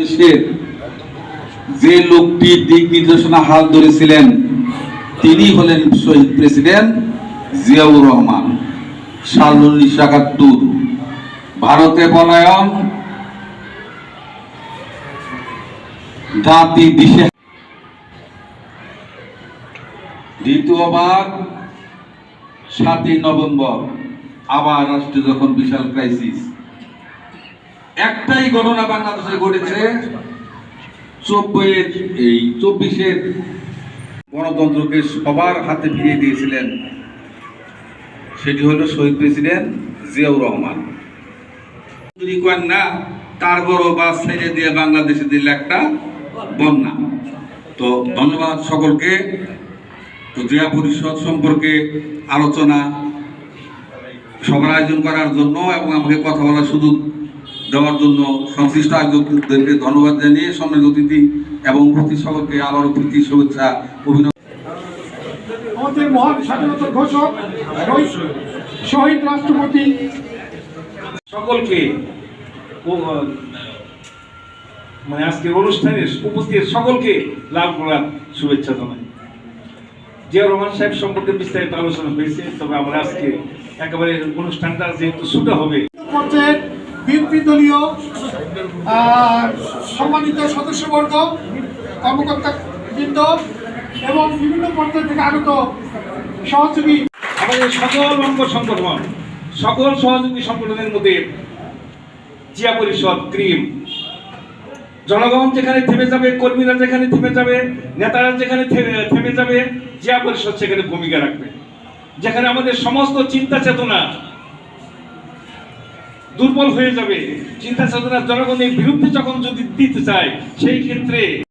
দেশের যে লোকটি দিক নির্দেশনা হাল ধরেছিলেন, তিনি হলেন শহীদ প্রেসিডেন্ট জিয়াউর রহমান। সাল উনিশশো একাত্তর ভারতে পলায়ন, জাতি দিশে দ্বিতীয়বার, সাতই নভেম্বর, আবার রাষ্ট্রে যখন বিশাল ক্রাইসিস একটাই ঘটনা বাংলাদেশে ঘটেছে। চব্বিশের এই চব্বিশের গণতন্ত্রকে সবার হাতে ফিরিয়ে দিয়েছিলেন সেটি হলো শহীদ প্রেসিডেন্ট জিয়াউর রহমান। যদি করেন না তারপরও বাস ছেড়ে দিয়ে বাংলাদেশে দিল একটা বন্যা। তো ধন্যবাদ সকলকে। তো জিয়া পরিষদ সম্পর্কে আলোচনা সবার আয়োজন করার জন্য এবং আমাকে কথা বলার সুযোগ দেওয়ার জন্য সংশ্লিষ্ট আয়োজকদেরকে ধন্যবাদ জানিয়ে সম্মানিত অতিথি এবং উপস্থিত সকলকে আবারও প্রীতি শুভেচ্ছা অভিনন্দন। আমাদের মহান স্বাধীনতার ঘোষক শহীদ- শহীদ রাষ্ট্রপতি। সকলকে মানে আজকের অনুষ্ঠানে উপস্থিত সকলকে লাভ করার শুভেচ্ছা জানাই। জিয়া রহমান সাহেব সম্পর্কে বিস্তারিত আলোচনা হয়েছে তবে আমরা আজকে একেবারে অনুষ্ঠানটা যেহেতু শুরু হবে। বিএনপি দলীয় সম্মানিত সদস্যবর্গ, কর্মকর্তা বৃন্দ এবং বিভিন্ন পর্যায় থেকে আগত সহযোগী। আমাদের সকল অঙ্গ সংগঠন, সকল সহযোগী সংগঠনের মধ্যে জিয়া পরিষদ, ক্রিম, জনগণ যেখানে থেমে যাবে, কর্মীরা যেখানে থেমে যাবে, নেতারা যেখানে থেমে যাবে, জিয়া পরিষদ সেখানে ভূমিকা রাখবে। যেখানে আমাদের সমস্ত চিন্তা চেতনা দুর্বল হয়ে যাবে। চিন্তা চেতনার জনগণের বিরুদ্ধে যখন যদি দিতে চায় সেই ক্ষেত্রে